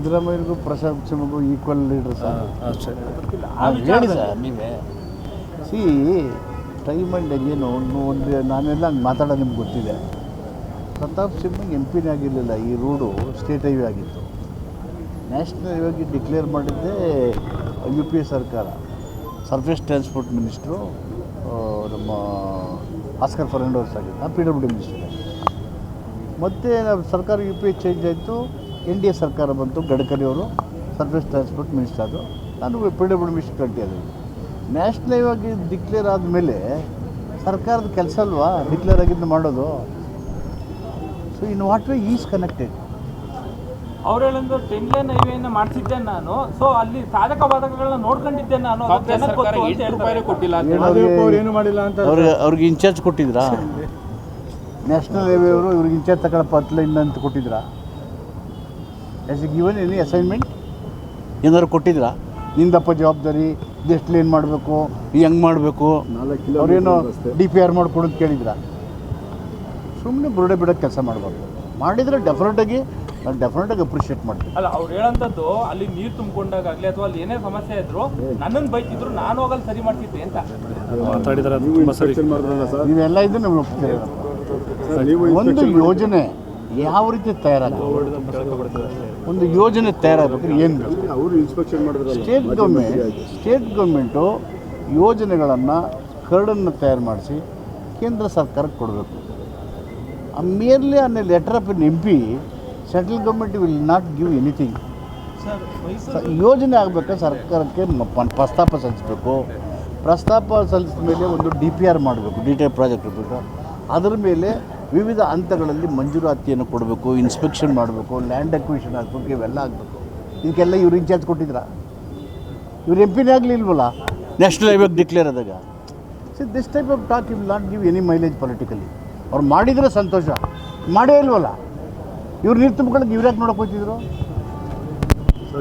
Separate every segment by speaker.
Speaker 1: ಸಿದ್ದರಾಮಯ್ಯಗೂ ಪ್ರಶಾಂತ್ ಸಿಂಹಗೂ equal leader sir.
Speaker 2: ಅಷ್ಟೇ
Speaker 1: ಹೇಳಿ ಸರ್. ನೀವೇ ಸಿ ಟೈಮ್ ಆ್ಯಂಡ್ ಏನು ಒಂದು ನಾನೆಲ್ಲ ಹಂಗೆ ಮಾತಾಡೋದು ನಿಮ್ಗೆ ಗೊತ್ತಿದೆ. ಪ್ರತಾಪ್ ಸಿಂಹ ಎಂ ಪಿನೇ ಆಗಿರಲಿಲ್ಲ ಈ ರೋಡು ಸ್ಟೇಟ್ ಹೈವೇ ಆಗಿತ್ತು. ನ್ಯಾಷನಲ್ ಹೈವೇಗೆ ಡಿಕ್ಲೇರ್ ಮಾಡಿದ್ದೇ ಯು ಪಿ ಎ ಸರ್ಕಾರ. ಸರ್ಫೇಸ್ ಟ್ರಾನ್ಸ್ಪೋರ್ಟ್ ಮಿನಿಸ್ಟ್ರು ನಮ್ಮ ಆಸ್ಕರ್ ಫರ್ನಾಂಡೋಸ್ ಆಗಿದ್ದು ನಾನು ಪಿ ಡಬ್ಲ್ಯೂ ಡಿ ಮಿನಿಸ್ಟರ್ ಮತ್ತು ಸರ್ಕಾರ ಯು ಪಿ ಎ ಚೇಂಜ್ ಆಯಿತು. ಎನ್ ಡಿ ಎ ಸರ್ಕಾರ ಬಂತು ಗಡ್ಕರಿ ಅವರು ಸರ್ವಿಸ್ ಟ್ರಾನ್ಸ್ಪೋರ್ಟ್ ಮಿನಿಸ್ಟರ್ ಅದು. ನಾನು ಪಿ ಡಬ್ಲ್ಯೂ ಮಿನಿಸ್ಟರ್ ಕಂಟಿ ಅದು ನ್ಯಾಷನಲ್ ಆಗಿ ಡಿಕ್ಲೇರ್ ಆದಮೇಲೆ ಸರ್ಕಾರದ ಕೆಲಸ ಅಲ್ವಾ? ಡಿಕ್ಲೇರ್ ಆಗಿದ್ದು ಮಾಡೋದು. So in what way is connected
Speaker 3: ಅವ್ರು ಹೇಳಿದ್ರು ಟೆನ್ ಲೈನ್ ಹೈವೇನ ಮಾಡಿಸಿದ್ದೆ ನಾನು. ಸೊ ಅಲ್ಲಿ ಸಾಧಕ ಬಾಧಕಗಳನ್ನ ನೋಡ್ಕೊಂಡಿದ್ದೆ ನಾನು.
Speaker 1: ಏನು
Speaker 4: ಮಾಡಿಲ್ಲ ಅಂತ
Speaker 1: ಅವ್ರಿಗೆ ಅವ್ರಿಗೆ ಇನ್ಚಾರ್ಜ್ ಕೊಟ್ಟಿದ್ರಾ? ನ್ಯಾಷನಲ್ ಹೈವೇ ಅವರು ಇವ್ರಿಗೆ ಇನ್ಚಾರ್ಜ್ ತಗೊಳಪ್ಪ ಹತ್ತು ಲೈನ್ ಅಂತ ಕೊಟ್ಟಿದ್ರಾ? As a given any assignment ಏನಾದ್ರು ಕೊಟ್ಟಿದ್ರ? ನಿಂದಪ್ಪ ಜವಾಬ್ದಾರಿ ಇದೆಷ್ಟು ಏನು ಮಾಡಬೇಕು ಹೆಂಗ್ ಮಾಡಬೇಕು.
Speaker 4: ನಾಲ್ಕು
Speaker 1: ಅವ್ರೇನು ಡಿ ಪಿ ಆರ್ ಮಾಡ್ಕೊಡೋದು ಕೇಳಿದ್ರ? ಕೇಳಿದ್ರಾ ಸುಮ್ಮನೆ ಬುರುಡೆ ಬಿಡೋಕ್ಕೆ ಕೆಲಸ ಮಾಡಬಾರ್ದು. ಮಾಡಿದರೆ ಡೆಫಿನೆಟಾಗಿ ನಾನು ಡೆಫಿನೆಟಾಗಿ ಅಪ್ರಿಷಿಯೇಟ್ ಮಾಡ್ತೀನಿ.
Speaker 3: ಅಲ್ಲ ಅವ್ರು ಹೇಳಂತದ್ದು ಅಲ್ಲಿ ನೀರು ತುಂಬಿಕೊಂಡಾಗಲಿ ಅಥವಾ ಅಲ್ಲಿ ಏನೇ ಸಮಸ್ಯೆ ಇದ್ರು ನನ್ನನ್ನು ಬೈತಿದ್ರು ನಾನು ಹೋಗಲ್ಲಿ ಸರಿ ಮಾಡ್ತಿದ್ದೆ ಅಂತ.
Speaker 1: ನೀವೆಲ್ಲ ಇದ್ದು ನಮ್ಗೆ ಒಪ್ತೀರ?
Speaker 4: ಸರ್,
Speaker 1: ಒಂದು ಯೋಜನೆ ಯಾವ ರೀತಿ ತಯಾರಾಗಬೇಕು ಒಂದು ಯೋಜನೆ ತಯಾರಾಗಬೇಕು ಏನು ಬೇಕು?
Speaker 4: ಅವರು ಇನ್ಸ್ಪೆಕ್ಷನ್ ಮಾಡಿದ್ರಲ್ಲ
Speaker 1: ಸ್ಟೇಟ್ ಗೌರ್ಮೆಂಟ್ ಸ್ಟೇಟ್ ಗೌರ್ಮೆಂಟು ಯೋಜನೆಗಳನ್ನು ಕರಡನ್ನು ತಯಾರು ಮಾಡಿಸಿ ಕೇಂದ್ರ ಸರ್ಕಾರಕ್ಕೆ ಕೊಡಬೇಕು. Merely on a letter of N M P central government will not give anything ಯೋಜನೆ ಆಗಬೇಕಾದ್ರೆ ಸರ್ಕಾರಕ್ಕೆ ಪ್ರಸ್ತಾಪ ಸಲ್ಲಿಸಬೇಕು. ಪ್ರಸ್ತಾಪ ಸಲ್ಲಿಸಿದ ಮೇಲೆ ಒಂದು ಡಿ ಪಿ ಆರ್ ಮಾಡಬೇಕು ಡಿಟೇಲ್ ಪ್ರಾಜೆಕ್ಟ್ ಇರಬೇಕು. ಅದರ ಮೇಲೆ ವಿವಿಧ ಹಂತಗಳಲ್ಲಿ ಮಂಜೂರಾತಿಯನ್ನು ಕೊಡಬೇಕು ಇನ್ಸ್ಪೆಕ್ಷನ್ ಮಾಡಬೇಕು ಲ್ಯಾಂಡ್ ಅಕ್ವಿಷನ್ ಆಗಬೇಕು ಇವೆಲ್ಲ ಆಗಬೇಕು. ಇದಕ್ಕೆಲ್ಲ ಇವ್ರು ಇನ್ಚಾರ್ಜ್ ಕೊಟ್ಟಿದ್ರ? ಇವ್ರು ಎಂ ಪಿನೇ ಆಗಲಿಲ್ವಲ್ಲ? ನ್ಯಾಷನಲ್ ಹೈವೇಗೆ ಡಿಕ್ಲೇರ್ ಆದಾಗ. So this type of talk will not give any mileage politically ಅವ್ರು ಮಾಡಿದರೆ ಸಂತೋಷ. ಮಾಡೇ ಇಲ್ವಲ್ಲ? ಇವ್ರು ನೀರು ತುಂಬ್ಕೊಳ್ಳೋಕೆ ಇವ್ರು ಯಾಕೆ ನೋಡಕ್ಕೆ ಹೋಗ್ತಿದ್ರು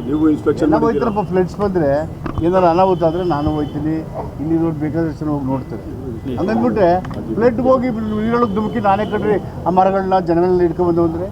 Speaker 4: ನೀವು ಇನ್ಸ್ಪೆಕ್ಷನ್
Speaker 1: ಎಲ್ಲ ಹೋಯ್ತಾರಪ್ಪ ಫ್ಲಡ್ಸ್ ಬಂದರೆ ಏನಾರು ಅನಾಹುತ ಆದರೆ ನಾನು ಹೋಗ್ತೀನಿ ಇಲ್ಲಿ ನೋಡಿ ಬೇಕಾದಷ್ಟು ಜನ ಹೋಗಿ ನೋಡ್ತಾರೆ. ಹಂಗಂದ್ಬಿಟ್ರೆ ಫ್ಲೆಡ್ ಹೋಗಿ ನೀರೊಳಗೆ ಧುಮುಕಿ ನಾನೇ ಕಟ್ರಿ. ಆ ಮರಗಳನ್ನ ಜನಗಳನ್ನ ಇಟ್ಕೊಂಡ್ಬಂದು ಅಂದರೆ